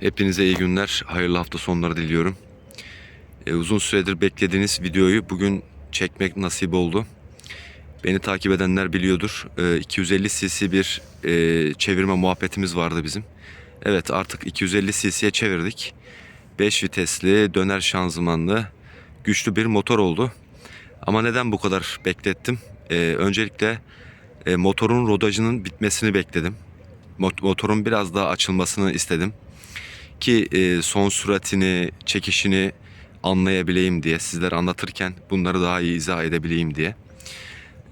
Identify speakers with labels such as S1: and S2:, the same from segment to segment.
S1: Hepinize iyi günler, hayırlı hafta sonları diliyorum. Ee, uzun süredir beklediğiniz videoyu bugün çekmek nasip oldu. Beni takip edenler biliyordur. Ee, 250 cc bir e, çevirme muhabbetimiz vardı bizim. Evet artık 250 cc'ye çevirdik. 5 vitesli, döner şanzımanlı, güçlü bir motor oldu. Ama neden bu kadar beklettim? Öncelikle e, motorun rodajının bitmesini bekledim. Mot- Motorun biraz daha açılmasını istedim ki e, son süratini, çekişini anlayabileyim diye sizlere anlatırken bunları daha iyi izah edebileyim diye.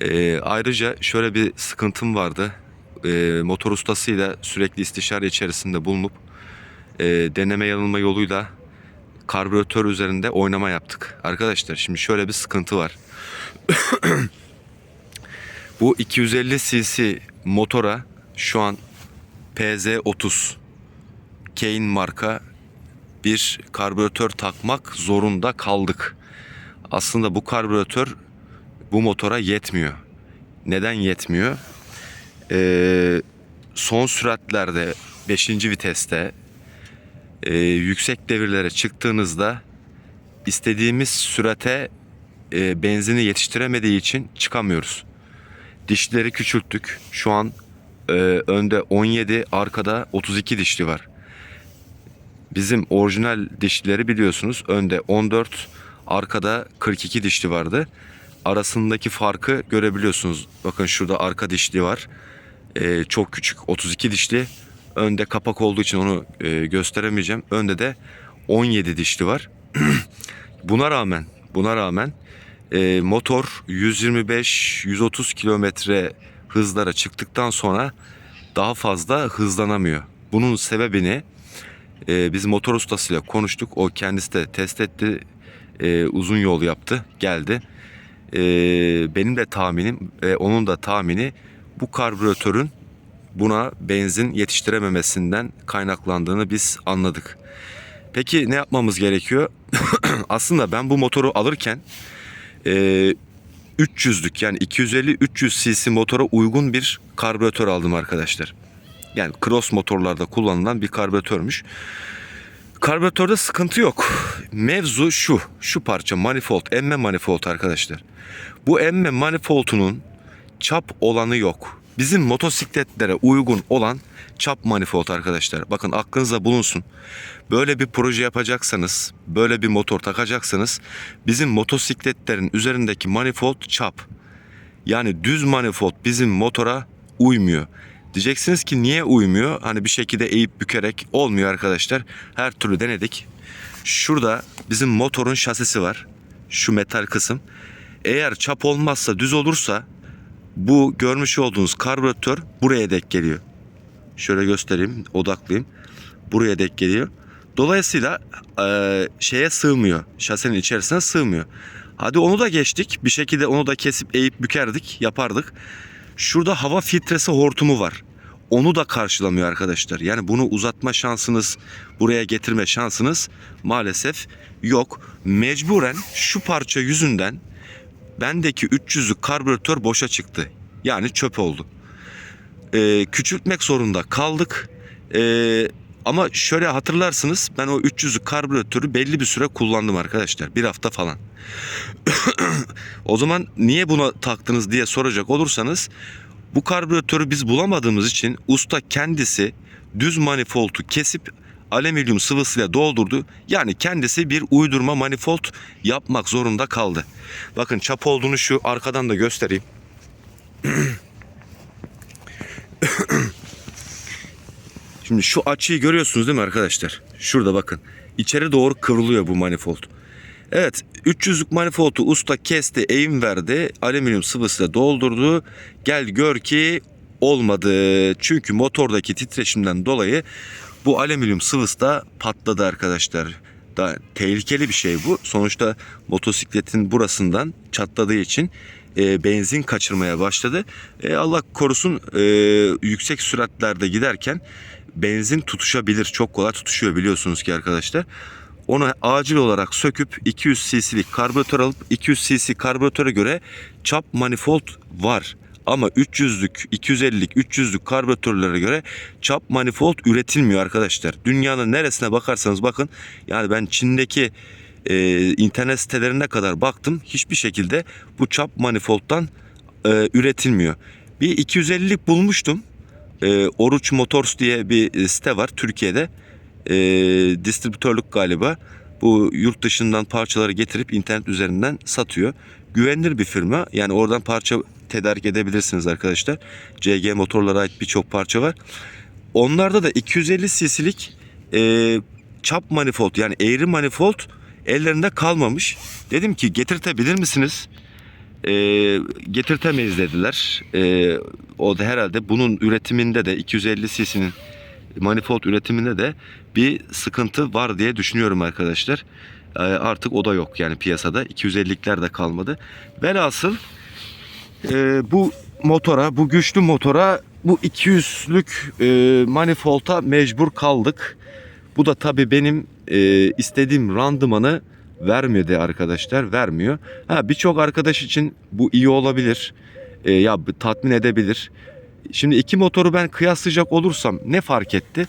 S1: E, ayrıca şöyle bir sıkıntım vardı. E, motor ustasıyla sürekli istişare içerisinde bulunup e, deneme yanılma yoluyla karbüratör üzerinde oynama yaptık. Arkadaşlar şimdi şöyle bir sıkıntı var. Bu 250 cc motora şu an PZ30 Kane marka bir karbüratör takmak zorunda kaldık. Aslında bu karbüratör bu motora yetmiyor. Neden yetmiyor? Ee, son süratlerde 5. viteste e, yüksek devirlere çıktığınızda istediğimiz sürate e, benzini yetiştiremediği için çıkamıyoruz. Dişleri küçülttük. Şu an e, önde 17, arkada 32 dişli var. Bizim orijinal dişlileri biliyorsunuz. Önde 14, arkada 42 dişli vardı. Arasındaki farkı görebiliyorsunuz. Bakın şurada arka dişli var. Ee, çok küçük 32 dişli. Önde kapak olduğu için onu e, gösteremeyeceğim. Önde de 17 dişli var. buna rağmen buna rağmen e, motor 125-130 kilometre hızlara çıktıktan sonra daha fazla hızlanamıyor. Bunun sebebini ee, biz motor ustasıyla konuştuk. O kendisi de test etti. Ee, uzun yol yaptı. Geldi. Ee, benim de tahminim, e, onun da tahmini bu karbüratörün buna benzin yetiştirememesinden kaynaklandığını biz anladık. Peki ne yapmamız gerekiyor? Aslında ben bu motoru alırken e, 300'lük yani 250-300 cc motora uygun bir karbüratör aldım arkadaşlar. Yani cross motorlarda kullanılan bir karbüratörmüş. Karbüratörde sıkıntı yok. Mevzu şu. Şu parça manifold, emme manifold arkadaşlar. Bu emme manifoldunun çap olanı yok. Bizim motosikletlere uygun olan çap manifold arkadaşlar. Bakın aklınıza bulunsun. Böyle bir proje yapacaksanız, böyle bir motor takacaksanız bizim motosikletlerin üzerindeki manifold çap. Yani düz manifold bizim motora uymuyor. Diyeceksiniz ki niye uymuyor? Hani bir şekilde eğip bükerek olmuyor arkadaşlar. Her türlü denedik. Şurada bizim motorun şasisi var. Şu metal kısım. Eğer çap olmazsa düz olursa bu görmüş olduğunuz karbüratör buraya dek geliyor. Şöyle göstereyim, odaklayayım. Buraya dek geliyor. Dolayısıyla eee, şeye sığmıyor. Şasenin içerisine sığmıyor. Hadi onu da geçtik. Bir şekilde onu da kesip eğip bükerdik, yapardık. Şurada hava filtresi hortumu var. Onu da karşılamıyor arkadaşlar. Yani bunu uzatma şansınız, buraya getirme şansınız maalesef yok. Mecburen şu parça yüzünden bendeki 300'lük karbüratör boşa çıktı. Yani çöp oldu. Ee, küçültmek zorunda kaldık. Ee, ama şöyle hatırlarsınız ben o 300'lük karbüratörü belli bir süre kullandım arkadaşlar. Bir hafta falan. o zaman niye buna taktınız diye soracak olursanız bu karbüratörü biz bulamadığımız için usta kendisi düz manifoldu kesip alüminyum sıvısıyla doldurdu. Yani kendisi bir uydurma manifold yapmak zorunda kaldı. Bakın çap olduğunu şu arkadan da göstereyim. Şimdi şu açıyı görüyorsunuz değil mi arkadaşlar? Şurada bakın. İçeri doğru kıvrılıyor bu manifold. Evet 300'lük manifoldu usta kesti, eğim verdi. Alüminyum sıvısıyla doldurdu. Gel gör ki olmadı. Çünkü motordaki titreşimden dolayı bu alüminyum sıvısı da patladı arkadaşlar. Da tehlikeli bir şey bu. Sonuçta motosikletin burasından çatladığı için e, benzin kaçırmaya başladı. E, Allah korusun e, yüksek süratlerde giderken benzin tutuşabilir. Çok kolay tutuşuyor biliyorsunuz ki arkadaşlar. Onu acil olarak söküp 200 cc'lik karbüratör alıp 200 cc karbüratöre göre çap manifold var. Ama 300'lük, 250'lik, 300'lük karbüratörlere göre çap manifold üretilmiyor arkadaşlar. Dünyanın neresine bakarsanız bakın yani ben Çin'deki e, internet sitelerine kadar baktım. Hiçbir şekilde bu çap manifoldtan e, üretilmiyor. Bir 250'lik bulmuştum. E, Oruç Motors diye bir e, site var Türkiye'de. E, distribütörlük galiba. Bu yurt dışından parçaları getirip internet üzerinden satıyor. Güvenilir bir firma. Yani oradan parça tedarik edebilirsiniz arkadaşlar. CG motorlara ait birçok parça var. Onlarda da 250 cc'lik e, çap manifold yani eğri manifold ellerinde kalmamış. Dedim ki getirtebilir misiniz? E, getirtemeyiz dediler. E, o da herhalde bunun üretiminde de 250 cc'nin manifold üretiminde de bir sıkıntı var diye düşünüyorum arkadaşlar. E, artık o da yok yani piyasada 250'likler de kalmadı. Velhasıl e, bu motora, bu güçlü motora bu 200'lük e, manifolda mecbur kaldık. Bu da tabii benim e, istediğim randımanı vermedi arkadaşlar. Vermiyor. Ha birçok arkadaş için bu iyi olabilir. E, ya tatmin edebilir. Şimdi iki motoru ben kıyaslayacak olursam ne fark etti?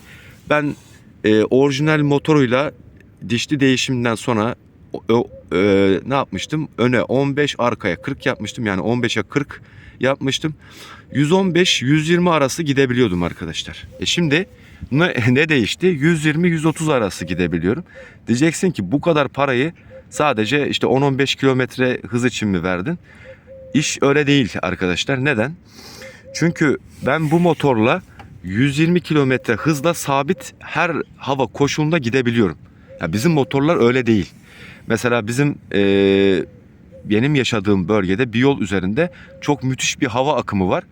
S1: Ben e, orijinal motoruyla dişli değişimden sonra o- e, ne yapmıştım? Öne 15 arkaya 40 yapmıştım. Yani 15'e 40 yapmıştım. 115-120 arası gidebiliyordum arkadaşlar. E şimdi ne, ne değişti? 120-130 arası gidebiliyorum. Diyeceksin ki bu kadar parayı sadece işte 10-15 kilometre hız için mi verdin? İş öyle değil arkadaşlar. Neden? Çünkü ben bu motorla 120 kilometre hızla sabit her hava koşulunda gidebiliyorum. Ya bizim motorlar öyle değil. Mesela bizim eee, benim yaşadığım bölgede bir yol üzerinde çok müthiş bir hava akımı var.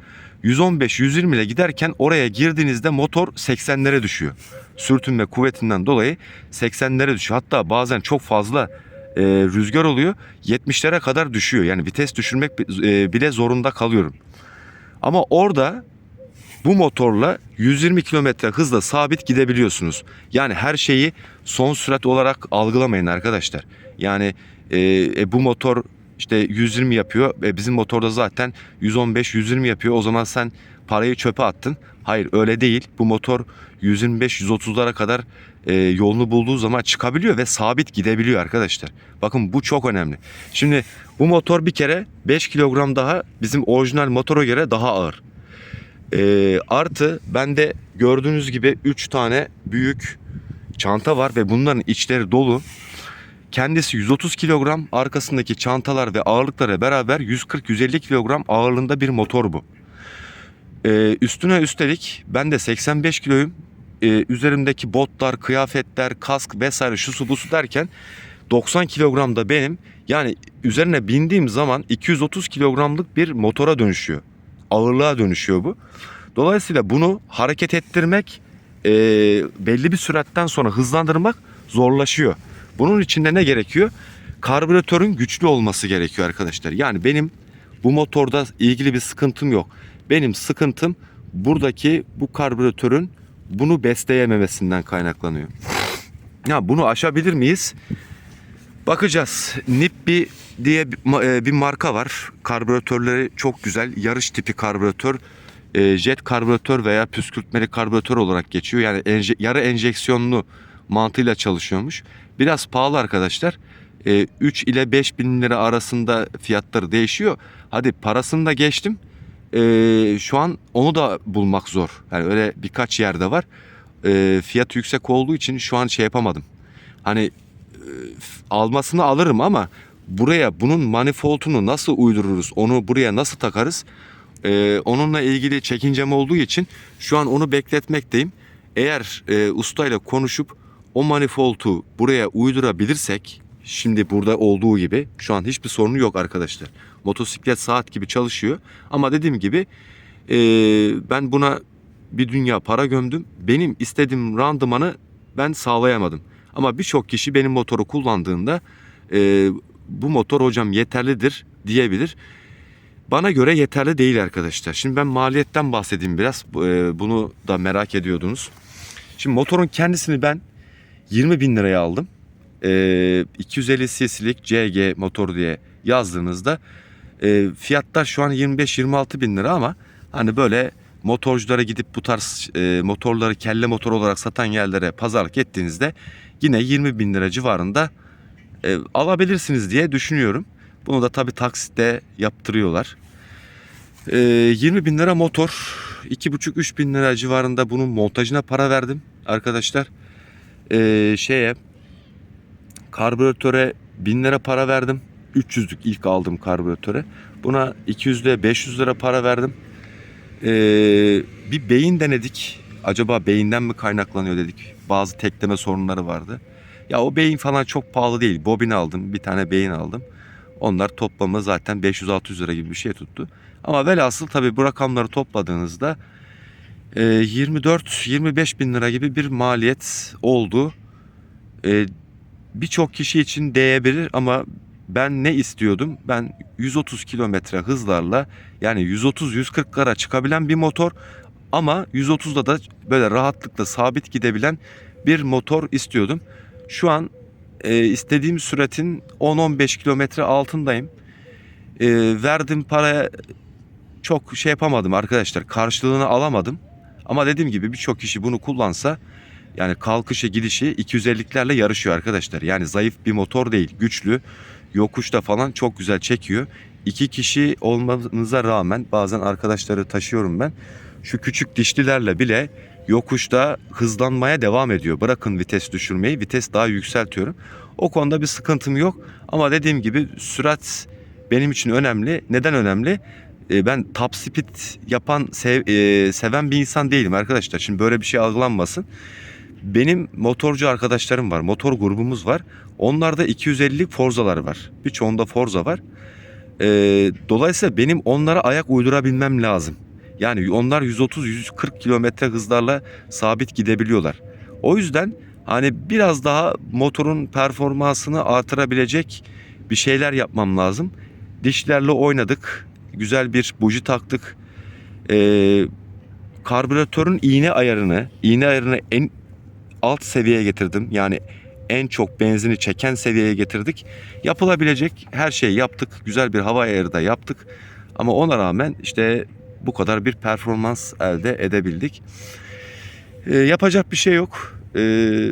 S1: 115-120 ile giderken oraya girdiğinizde motor 80'lere düşüyor. Sürtünme kuvvetinden dolayı 80'lere düşüyor. Hatta bazen çok fazla e, rüzgar oluyor. 70'lere kadar düşüyor. Yani vites düşürmek e, bile zorunda kalıyorum. Ama orada bu motorla 120 kilometre hızla sabit gidebiliyorsunuz. Yani her şeyi son sürat olarak algılamayın arkadaşlar. Yani e, e, bu motor işte 120 yapıyor. E, bizim motorda zaten 115-120 yapıyor. O zaman sen parayı çöpe attın. Hayır öyle değil. Bu motor 125-130'lara kadar e, yolunu bulduğu zaman çıkabiliyor ve sabit gidebiliyor arkadaşlar. Bakın bu çok önemli. Şimdi bu motor bir kere 5 kilogram daha bizim orijinal motora göre daha ağır. E, artı bende gördüğünüz gibi 3 tane büyük çanta var ve bunların içleri dolu. Kendisi 130 kilogram, arkasındaki çantalar ve ağırlıkları beraber 140-150 kilogram ağırlığında bir motor bu. Ee, üstüne üstelik ben de 85 kiloyum. Ee, üzerimdeki botlar, kıyafetler, kask vesaire şu su bu su derken 90 kilogram da benim. Yani üzerine bindiğim zaman 230 kilogramlık bir motora dönüşüyor. Ağırlığa dönüşüyor bu. Dolayısıyla bunu hareket ettirmek e, belli bir süratten sonra hızlandırmak zorlaşıyor. Bunun için de ne gerekiyor? Karbüratörün güçlü olması gerekiyor arkadaşlar. Yani benim bu motorda ilgili bir sıkıntım yok. Benim sıkıntım buradaki bu karbüratörün bunu besleyememesinden kaynaklanıyor. Ya bunu aşabilir miyiz? Bakacağız. Nippi diye bir e, marka var. Karbüratörleri çok güzel. Yarış tipi karbüratör. e, Jet karbüratör veya püskürtmeli karbüratör olarak geçiyor. Yani enje- yarı enjeksiyonlu mantığıyla çalışıyormuş. Biraz pahalı arkadaşlar. E, 3 ile 5 bin lira arasında fiyatları değişiyor. Hadi parasını da geçtim. E, şu an onu da bulmak zor. Yani öyle birkaç yerde var. E, fiyat yüksek olduğu için şu an şey yapamadım. Hani almasını alırım ama buraya bunun manifoldunu nasıl uydururuz, onu buraya nasıl takarız? Ee, onunla ilgili çekincem olduğu için şu an onu bekletmekteyim. Eğer e, ustayla konuşup o manifoldu buraya uydurabilirsek, şimdi burada olduğu gibi şu an hiçbir sorunu yok arkadaşlar. Motosiklet saat gibi çalışıyor ama dediğim gibi e, ben buna bir dünya para gömdüm. Benim istediğim randımanı ben sağlayamadım. Ama birçok kişi benim motoru kullandığında e, bu motor hocam yeterlidir diyebilir. Bana göre yeterli değil arkadaşlar. Şimdi ben maliyetten bahsedeyim biraz. E, bunu da merak ediyordunuz. Şimdi motorun kendisini ben 20 bin liraya aldım. E, 250 cc'lik CG motor diye yazdığınızda E, fiyatlar şu an 25-26 bin lira ama hani böyle motorculara gidip bu tarz e, motorları kelle motor olarak satan yerlere pazarlık ettiğinizde yine 20 bin lira civarında e, alabilirsiniz diye düşünüyorum. Bunu da tabi taksitte yaptırıyorlar. E, 20 bin lira motor 2,5-3 bin lira civarında bunun montajına para verdim arkadaşlar. E, şeye karbüratöre 1000 lira para verdim. 300'lük ilk aldığım karbüratöre. Buna 200 lira 500 lira para verdim. Ee, bir beyin denedik. Acaba beyinden mi kaynaklanıyor dedik. Bazı tekleme sorunları vardı. Ya o beyin falan çok pahalı değil. Bobin aldım. Bir tane beyin aldım. Onlar toplamı zaten 500-600 lira gibi bir şey tuttu. Ama velhasıl tabii bu rakamları topladığınızda e, 24-25 bin lira gibi bir maliyet oldu. E, Birçok kişi için değebilir ama ben ne istiyordum? Ben 130 kilometre hızlarla yani 130-140'lara çıkabilen bir motor ama 130'da da böyle rahatlıkla sabit gidebilen bir motor istiyordum. Şu an e, istediğim süratin 10-15 kilometre altındayım. E, verdim paraya çok şey yapamadım arkadaşlar. Karşılığını alamadım. Ama dediğim gibi birçok kişi bunu kullansa yani kalkışı gidişi 250'lerle yarışıyor arkadaşlar. Yani zayıf bir motor değil. Güçlü. Yokuşta falan çok güzel çekiyor. İki kişi olmanıza rağmen bazen arkadaşları taşıyorum ben. Şu küçük dişlilerle bile yokuşta hızlanmaya devam ediyor. Bırakın vites düşürmeyi. Vites daha yükseltiyorum. O konuda bir sıkıntım yok. Ama dediğim gibi sürat benim için önemli. Neden önemli? E, ben top speed yapan sev- e, seven bir insan değilim arkadaşlar. Şimdi böyle bir şey algılanmasın. Benim motorcu arkadaşlarım var. Motor grubumuz var. Onlarda 250'lik Forza'lar var. Birçoğunda Forza var. E, dolayısıyla benim onlara ayak uydurabilmem lazım. Yani onlar 130-140 kilometre hızlarla sabit gidebiliyorlar. O yüzden hani biraz daha motorun performansını artırabilecek bir şeyler yapmam lazım. Dişlerle oynadık. Güzel bir buji taktık. Ee, karbüratörün iğne ayarını, iğne ayarını en alt seviyeye getirdim. Yani en çok benzini çeken seviyeye getirdik. Yapılabilecek her şeyi yaptık. Güzel bir hava ayarı da yaptık. Ama ona rağmen işte bu kadar bir performans elde edebildik. Ee, yapacak bir şey yok. Ee,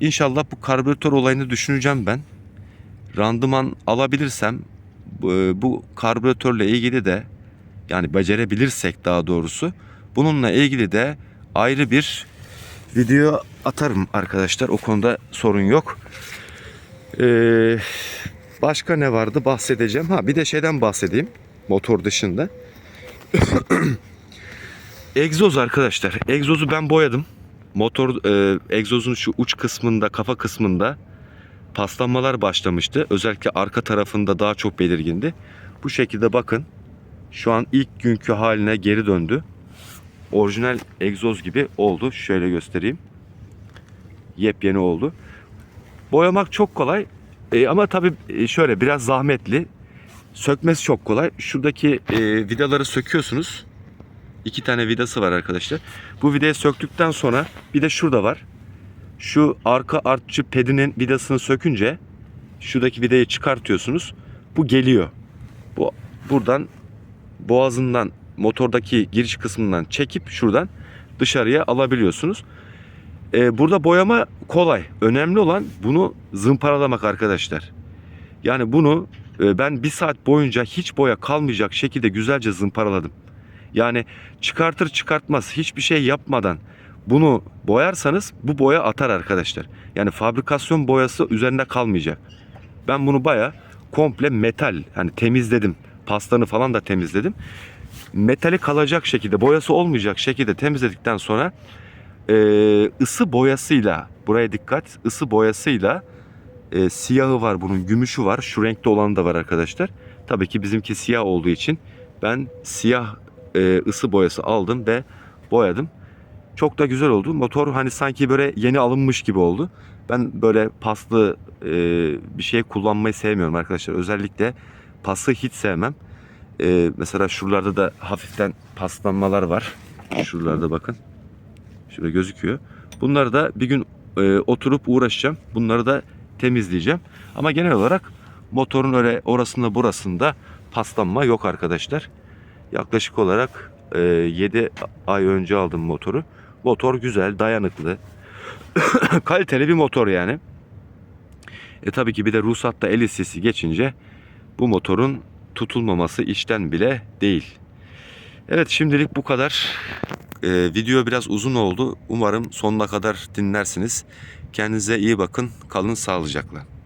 S1: inşallah bu karbüratör olayını düşüneceğim ben. Randıman alabilirsem bu, bu karbüratörle ilgili de yani becerebilirsek daha doğrusu bununla ilgili de ayrı bir video atarım arkadaşlar. O konuda sorun yok. Ee, başka ne vardı bahsedeceğim. Ha bir de şeyden bahsedeyim motor dışında. Egzoz arkadaşlar. Egzozu ben boyadım. Motor e, egzozun şu uç kısmında, kafa kısmında paslanmalar başlamıştı. Özellikle arka tarafında daha çok belirgindi. Bu şekilde bakın. Şu an ilk günkü haline geri döndü. Orijinal egzoz gibi oldu. Şöyle göstereyim. Yepyeni oldu. Boyamak çok kolay. E, ama tabii e, şöyle biraz zahmetli. Sökmesi çok kolay. Şuradaki e, vidaları söküyorsunuz. İki tane vidası var arkadaşlar. Bu vidayı söktükten sonra bir de şurada var. Şu arka artçı pedinin vidasını sökünce şuradaki vidayı çıkartıyorsunuz. Bu geliyor. Bu buradan boğazından motordaki giriş kısmından çekip şuradan dışarıya alabiliyorsunuz. Ee, burada boyama kolay. Önemli olan bunu zımparalamak arkadaşlar. Yani bunu e, ben bir saat boyunca hiç boya kalmayacak şekilde güzelce zımparaladım. Yani çıkartır çıkartmaz hiçbir şey yapmadan bunu boyarsanız bu boya atar arkadaşlar. Yani fabrikasyon boyası üzerinde kalmayacak. Ben bunu baya komple metal hani temizledim. Pastanı falan da temizledim. Metali kalacak şekilde boyası olmayacak şekilde temizledikten sonra e, ısı boyasıyla buraya dikkat ısı boyasıyla e, siyahı var bunun gümüşü var şu renkte olanı da var arkadaşlar. Tabii ki bizimki siyah olduğu için ben siyah e, ısı boyası aldım ve boyadım. Çok da güzel oldu. Motor hani sanki böyle yeni alınmış gibi oldu. Ben böyle paslı e, bir şey kullanmayı sevmiyorum arkadaşlar. Özellikle pası hiç sevmem. E, mesela şuralarda da hafiften paslanmalar var. Şuralarda bakın. Şurada gözüküyor. Bunları da bir gün e, oturup uğraşacağım. Bunları da temizleyeceğim. Ama genel olarak motorun öyle orasında burasında paslanma yok arkadaşlar. Yaklaşık olarak 7 ay önce aldım motoru. Motor güzel, dayanıklı. Kaliteli bir motor yani. E tabii ki bir de ruhsatta 50 cc geçince bu motorun tutulmaması işten bile değil. Evet şimdilik bu kadar. Ee, video biraz uzun oldu. Umarım sonuna kadar dinlersiniz. Kendinize iyi bakın. Kalın sağlıcakla.